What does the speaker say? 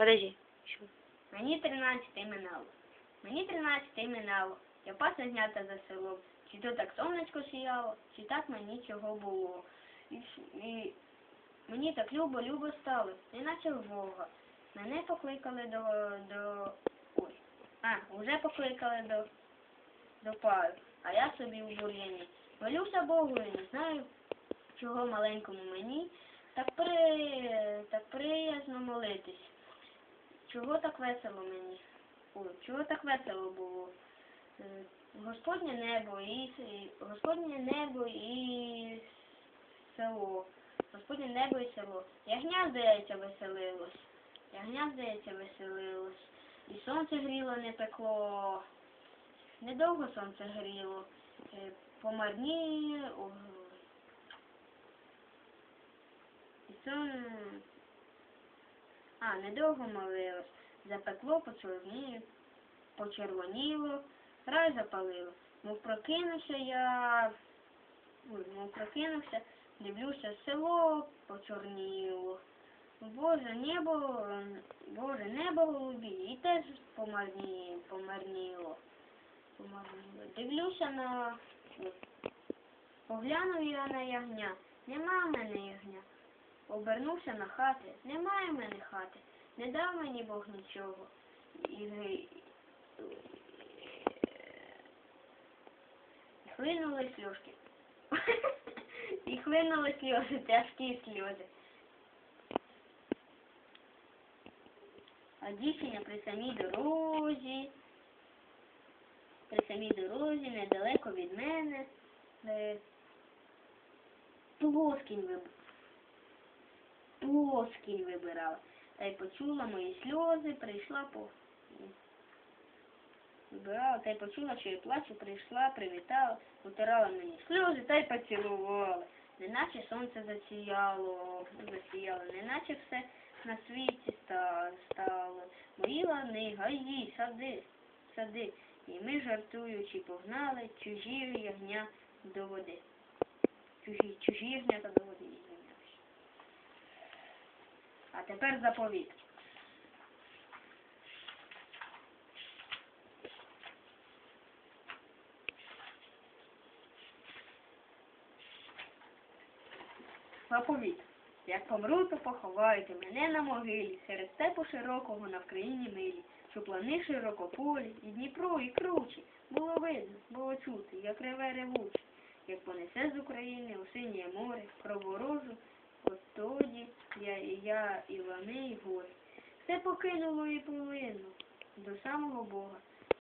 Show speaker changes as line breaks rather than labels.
Подожди.
Мені тринадцяти минало. Мені тринадцяти минало. Я пас ягнята за селом. Чи то так сонечко сіяло, чи так мені чого було. І, і мені так любо, любо стало, неначе Бога. Мене покликали до, до... Ой. А, вже покликали до, до пару, а я собі в бур'яні. Молюся Богу і не знаю, чого маленькому мені так при... Чого так весело мені? Ой, чого так весело було? Е, Господнє небо і Господнє небо і село. Господнє небо і село. Ягня, здається, веселилось. Ягня, здається, веселилось. І сонце гріло, не пекло. Недовго сонце гріло. Е, Помарні. І сон... А, недовго молилось. Запекло, почорніло, почервоніло, рай запалило. Мов прокинувся я, ой, мов прокинувся, дивлюся, село почорніло. Боже, небо, Боже, небо голубі, і теж помарні, помарніло. помарніло. Дивлюся на, поглянув я на ягня, нема в мене ягня. Обернувся на хати, немає мене хати, не дав мені Бог нічого. І, хлинули сльозки. І хлинули сльози, тяжкі сльози. А дівчиня при самій дорозі, при самій дорозі, недалеко від мене, е, плоскінь виб... плоскінь вибирала. Та й почула мої сльози, прийшла по вибирала, та й почула, що я плачу, прийшла, привітала, утирала мені сльози та й поцілувала. Неначе сонце засіяло, засіяло, неначе все на світі стало. Мої лани, гаї, сади, сади. І ми, жартуючи, погнали чужі ягня до води. Чужі, чужі ягнята до води. извиняюсь. А тепер заповіт. Заповіт. Як помру, то поховайте мене на могилі, серед степу широкого на Вкраїні милі, що плани широкополі, і Дніпро, і кручі. Було видно, було чути, як реве ревуче, як понесе з України у синє море, про ворожу, от тоді я і я, і вони, і гори. Все покинуло і полинуло до самого Бога.